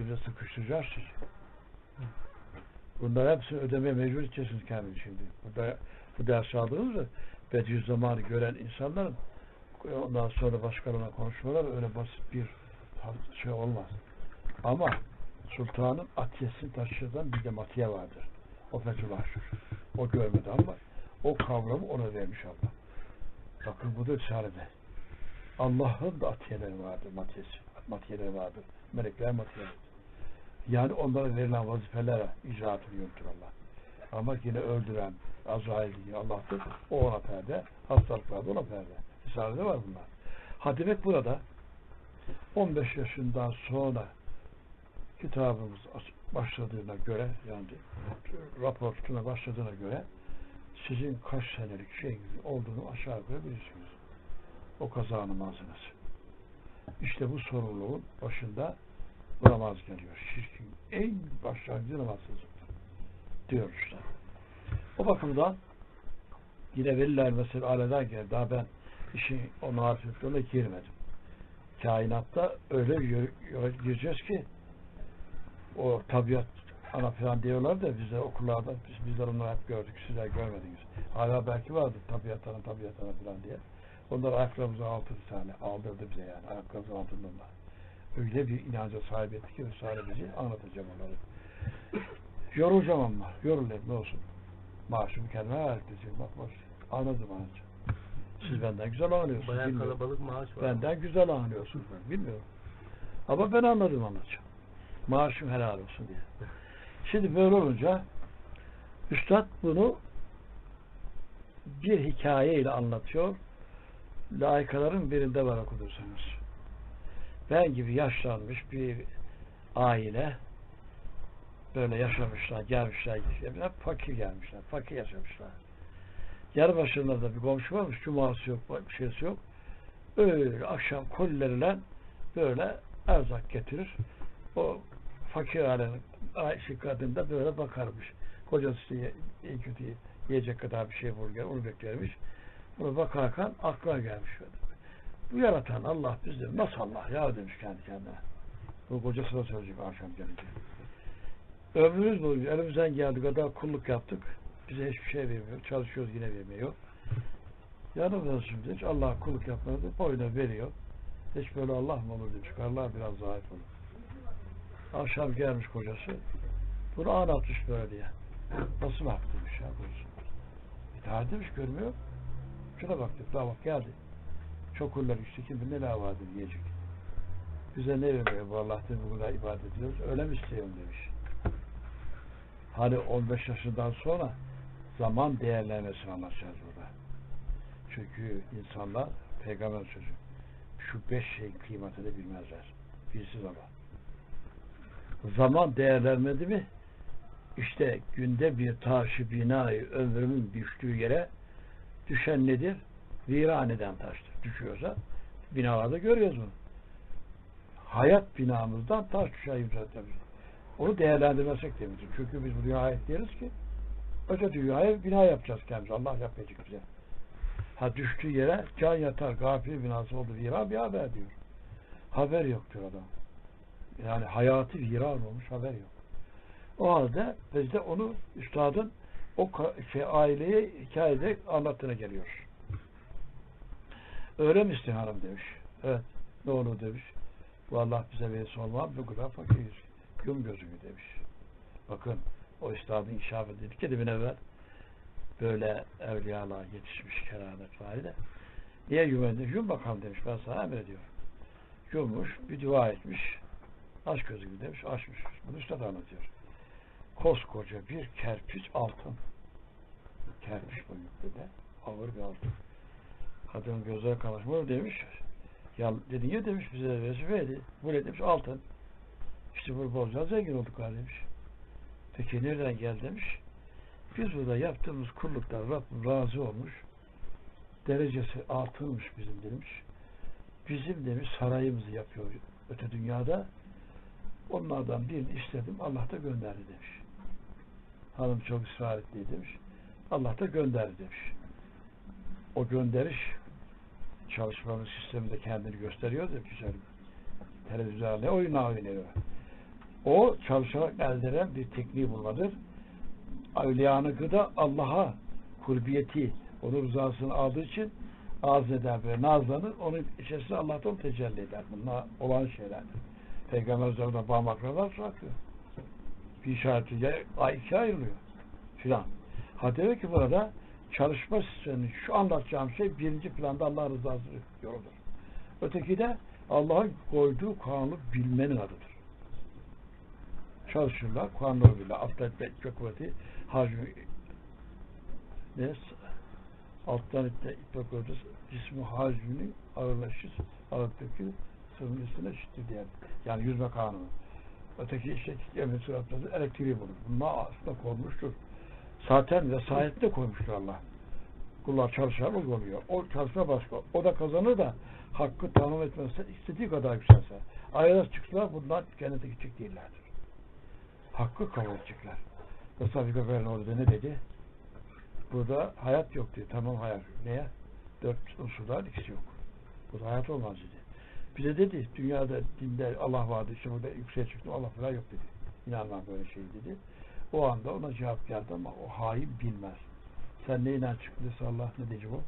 Şimdi sıkıştıracağız sizi. Bunlar hepsini ödemeye mecbur edeceksiniz kendiniz şimdi. Burada bu ders aldığınızda Bediüzzaman'ı gören insanların ondan sonra başkalarına konuşmalar öyle basit bir şey olmaz. Ama sultanın atiyesini taşıyan bir de matiye vardır. O Fethullah. O görmedi ama o kavramı ona vermiş Allah. Bakın bu da Risale'de. Allah'ın da atiyeleri vardır, matiyesi. Matiyeleri vardır. Melekler matiyeleri. Yani onlara verilen vazifelere icraatını yürütür Allah. Ama yine öldüren Azrail diye Allah'tır. O ona perde. Hastalıklarda ona perde. Risale'de var bunlar. Ha demek burada 15 yaşından sonra kitabımız başladığına göre yani rapor tutuna başladığına göre sizin kaç senelik şey olduğunu aşağı yukarı bilirsiniz. O kaza namazınız. İşte bu sorumluluğun başında bu namaz geliyor. Şirkin en başlangıcı namazsızlıktır. Diyor işte. O bakımdan yine veliler mesela aleden geldi. Daha ben işin o marifetlerine girmedim. Kainatta öyle gireceğiz ki o tabiat ana falan diyorlar da bize okullarda biz, bizler onları hep gördük sizler görmediniz. Hala belki vardı tabiat ana tabiat ana falan diye. Onlar ayaklarımıza altı tane aldırdı bize yani ayaklarımızın altından Öyle bir inanca sahip etti ki bizi anlatacağım onları. Yorulacağım ama yorulayım ne olsun. Maaşımı kendime ayarlayacağım bak boş. Anladım anlayacağım. Siz benden güzel anlıyorsunuz. Bayağı bilmiyorum. kalabalık maaş var. Benden güzel anlıyorsunuz ben bilmiyorum. Ama ben anladım anlatacağım. Maaşım helal olsun diye. Şimdi böyle olunca Üstad bunu bir hikayeyle anlatıyor. Layıkaların birinde var okudursanız. Ben gibi yaşlanmış bir aile böyle yaşamışlar, gelmişler, gitmişler. Fakir gelmişler, fakir yaşamışlar. Yarı başlarında bir komşu varmış, cuması yok, bir şeysi yok. Öyle akşam kolilerle böyle erzak getirir. O fakir ailenin Ayşe kadın da böyle bakarmış. Kocası iyi kötü yiyecek kadar bir şey bulgar, onu beklermiş. Bunu bakarken aklına gelmiş. Bu yaratan Allah bizdir. Nasıl Allah ya demiş kendi kendine. Bu kocası da söyleyecek akşam gelince. Ömrümüz boyunca elimizden geldiği kadar kulluk yaptık. Bize hiçbir şey vermiyor. Çalışıyoruz yine vermiyor. Yanımızda şimdi hiç Allah kulluk yapmadı. Boyuna veriyor. Hiç böyle Allah mı olur diye çıkarlar biraz zayıf olur. Akşam gelmiş kocası. Bunu anlatmış böyle diye. Nasıl bak demiş ya kurusun. İtaat demiş görmüyor. Şuna baktık daha bak geldi. İşte kim bilir ne vardır yiyecek. Bize ne veriyor bu Allah dedi bu kadar ibadet ediyoruz. Öyle mi istiyorum demiş. Hani 15 yaşından sonra zaman değerlenmesini anlatacağız burada. Çünkü insanlar peygamber sözü şu beş şeyin kıymetini bilmezler. Bilsiz ama. Zaman değerlenmedi mi işte günde bir taşı binayı ömrümün düştüğü yere düşen nedir? Viraneden taştır. Düşüyorsa binalarda görüyoruz bunu. Hayat binamızdan taş düşer ibretlerimiz. Onu değerlendirmesek demektir. Çünkü biz bu dünyaya diyoruz ki öte dünyaya bina yapacağız kendimiz. Allah yapmayacak bize. Ha düştüğü yere can yatar gafil binası oldu viran bir haber diyor. Haber yok diyor adam. Yani hayatı viran olmuş haber yok. O halde biz de onu üstadın o şey, aileye hikayede anlattığına geliyor. Öyle mi hanım demiş. Evet. Ne olur demiş. Bu Allah bize verirse olmaz. Bu kadar fakiriz. Yum gözünü demiş. Bakın o üstadın işaret dedi ki demin evvel böyle evliyalar yetişmiş keramet var de niye yumendin? Yum bakalım demiş. Ben sana emrediyorum. Yummuş, bir dua etmiş. Aç gözünü demiş. Açmış. Bunu üstad anlatıyor. Koskoca bir kerpiç altın. Kerpiç boyutlu da ağır bir altın. Kadının gözler kamaşmalı demiş. Ya dedi ya demiş bize vazifeydi. Bu ne demiş altın. İşte bu bolca zengin olduk demiş. Peki nereden gel demiş. Biz burada yaptığımız kulluklar Rabbim razı olmuş. Derecesi altınmış bizim demiş. Bizim demiş sarayımızı yapıyor öte dünyada. Onlardan birini istedim. Allah da gönderdi demiş. Hanım çok ısrar etti demiş. Allah da gönderdi demiş. O gönderiş çalışmanın sisteminde kendini gösteriyor da güzel. Televizyonda ne oyunlar oynuyor. O çalışarak elde edilen bir tekniği bulmadır. Evliyanın gıda Allah'a kurbiyeti, onun rızasını aldığı için arz eder ve nazlanır. Onun içerisinde Allah'tan tecelli eder. Bunlar olan şeylerdir. Peygamber üzerinde parmaklar var bırakıyor. Bir işaretiyle ay ikiye ayrılıyor. Filan. Ha demek ki burada çalışma sistemi, şu anlatacağım şey birinci planda Allah rızası yoludur. Öteki de Allah'ın koyduğu kanunu bilmenin adıdır. Çalışırlar, kanunu bile, atlet ve kuvveti, hacmi, ne? Alttan itle ipek kuvveti, cismi hacminin ağırlaşır, ağırlıktaki sıvının üstüne eşittir diye. Yani yüzme kanunu. Öteki işte emin sıratları elektriği bulur. Bunlar aslında konmuştur. Zaten vesayette koymuştur Allah. Kullar çalışarak oluyor. O çalışma başka. O da kazanır da hakkı tanım etmezse istediği kadar yükselse. Ayrıca çıksalar bunlar cennete gidecek değillerdir. Hakkı kabul edecekler. Bir Gagarin orada ne dedi? Burada hayat yok diyor. Tamam hayat. Neye? Dört unsurlar ikisi yok. Burada hayat olmaz dedi. Bize dedi dünyada dinde Allah vardı işte burada yükseğe çıktı Allah falan yok dedi. İnanmam böyle şey dedi. O anda ona cevap geldi ama o hain bilmez. Sen neyle çıktıysa Allah ne diyecek o?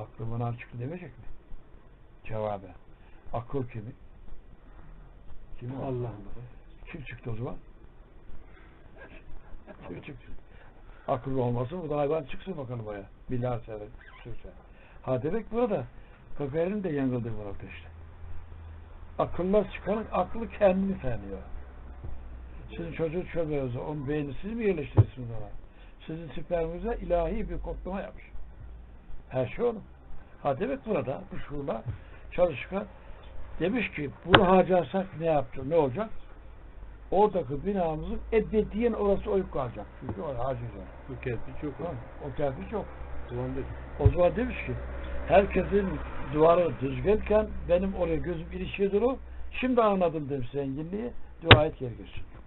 Aklımdan çıktı demeyecek mi? Cevaben. Akıl kimi? Kim o? Allah. Kim çıktı o zaman? Kim çıktı? Akıllı olmasın bu da hayvan çıksın bakalım baya. Milyar sene sürse. Ha demek burada Gagarin de yanıldı bu nokta işte. Akıllar çıkarın, aklı kendini tanıyor. Sizin çocuğu çömüyorsa onun beynini siz mi yerleştirirsiniz ona? Sizin sperminize ilahi bir kodlama yapmış. Her şey onun. Ha demek burada bu şuurla çalışkan demiş ki bunu harcarsak ne yapacak, ne olacak? Oradaki binamızın ebediyen orası oyuk kalacak. Çünkü oraya harcayacak. Bu kerpiç yok. Tamam, O kerpiç yok. O zaman demiş ki herkesin duvarı düzgünken benim oraya gözüm ilişkidir o. Şimdi anladım demiş zenginliği. Dua et geri görsün.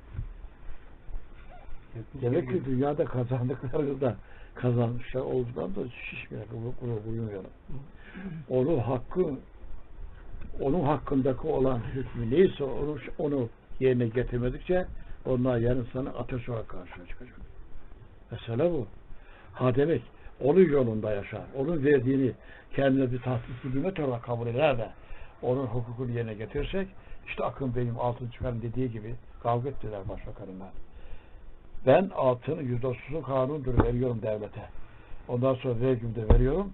Demek ki gibi. dünyada kazandıkları da kazanmışlar olduktan da şişmeyen, bunu uyumuyorlar. Onun hakkı onun hakkındaki olan hükmü neyse onu, onu yerine getirmedikçe onlar yarın sana ateş olarak karşına çıkacak. Mesela bu. Ha demek onun yolunda yaşar. Onun verdiğini kendine bir tahsis hükümet olarak kabul eder de onun hukukunu yerine getirsek işte akın benim altın çıkarın dediği gibi kavga ettiler başka karınlar. Ben altını yüzde otuzun kanundur veriyorum devlete. Ondan sonra vergimi de veriyorum.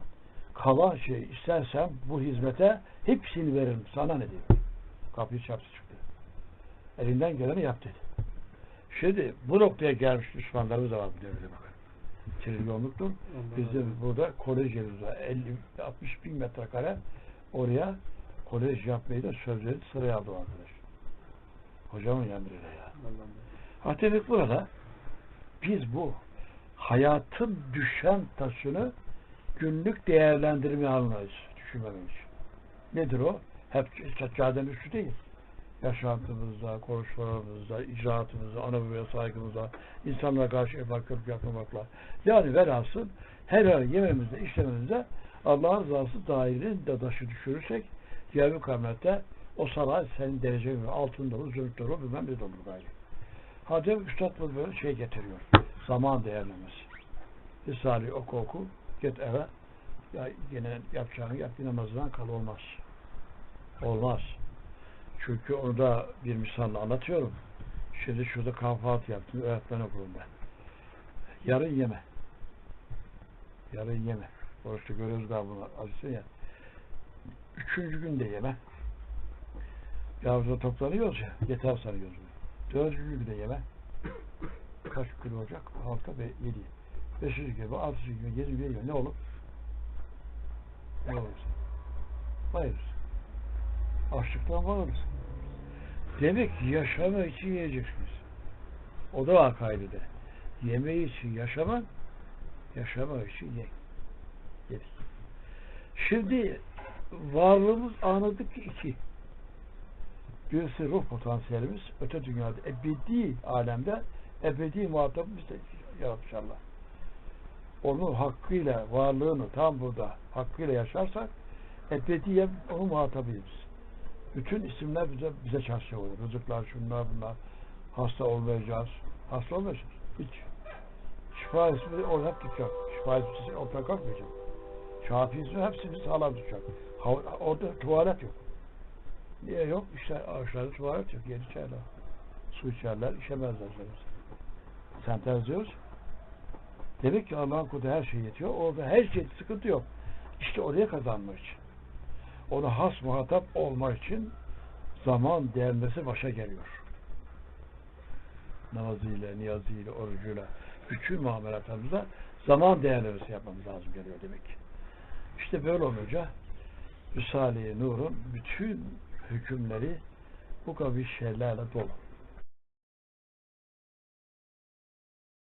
Kalan şey istersem bu hizmete hepsini veririm. Sana ne diyeyim? Kapıyı çarptı çıktı. Elinden geleni yap dedi. Şimdi bu noktaya gelmiş düşmanlarımız da var bu devirde bakın. Trilyonluktur. Bizim burada kolejimiz var. 50, 60 bin metrekare oraya kolej yapmayı da sözleri sıraya aldı o arkadaş. Hocamın emriyle ya. Hatelik burada biz bu hayatın düşen taşını günlük değerlendirme almayız. Düşünmemeyiz. Nedir o? Hep seccadenin üstü değil. Yaşantımızda, konuşmalarımızda, icraatımızda, ana babaya saygımızda, insanlara karşı efakırlık yapmamakla. Yani velhasıl her her yememizde, işlememizde Allah'ın rızası dairinde taşı düşürürsek yevmi kıyamette o saray senin derece gibi altın zümrüt dolu, bilmem ne dolu gayrı. Hadem Üstad böyle şey getiriyor. Zaman değerlemesi. Risale oku oku, git eve, ya yine yapacağını yap, namazından kal olmaz. Olmaz. Çünkü onu da bir misalle anlatıyorum. Şimdi şurada kahvaltı yaptım, öğretmen ben. Yarın yeme. Yarın yeme. Oruçta görüyoruz galiba bunu, acısın ya. Üçüncü gün de yeme. Yavruda toplanıyoruz ya, yeter sanıyoruz bunu. Dördüncü gün de yeme. Kaç gün olacak? Altı ve yedi. Beşinci gün, altıncı gün, yedinci gün ne olur? Ne olur? Bayılırız. Açlıktan bayılırız. Demek ki yaşamak için yiyeceksiniz. O da var kaydede. Yemeği için yaşamak, yaşamak için ye. Yedik. Şimdi varlığımız anladık ki iki. Birisi ruh potansiyelimiz, öte dünyada ebedi alemde ebedi muhatabımız da yaratmış Allah. Onun hakkıyla varlığını tam burada hakkıyla yaşarsak ebediyen onun muhatabıyız. Bütün isimler bize bize çalışıyor. Rızıklar, şunlar, bunlar. Hasta olmayacağız. Hasta olmayacağız. Hiç. Şifa ismi orada tutacak. Şifa ismi ortaya kalkmayacak. Şafi ismi hepsini sağlam tutacak. Orada tuvalet yok. Niye yok? İşte ağaçlarda tuvalet yok. Yer içerler. Su içerler, işemezler. Sentezliyoruz. Demek ki Allah'ın kudreti her şey yetiyor. Orada her şey sıkıntı yok. İşte oraya kazanmak için. Ona has muhatap olmak için zaman değermesi başa geliyor. Namazıyla, niyazıyla, orucuyla, bütün muamelatlarımızda zaman değerlemesi yapmamız lazım geliyor demek ki. İşte böyle olunca Risale-i Nur'un bütün hükümleri bu kavi şeylerle dolu.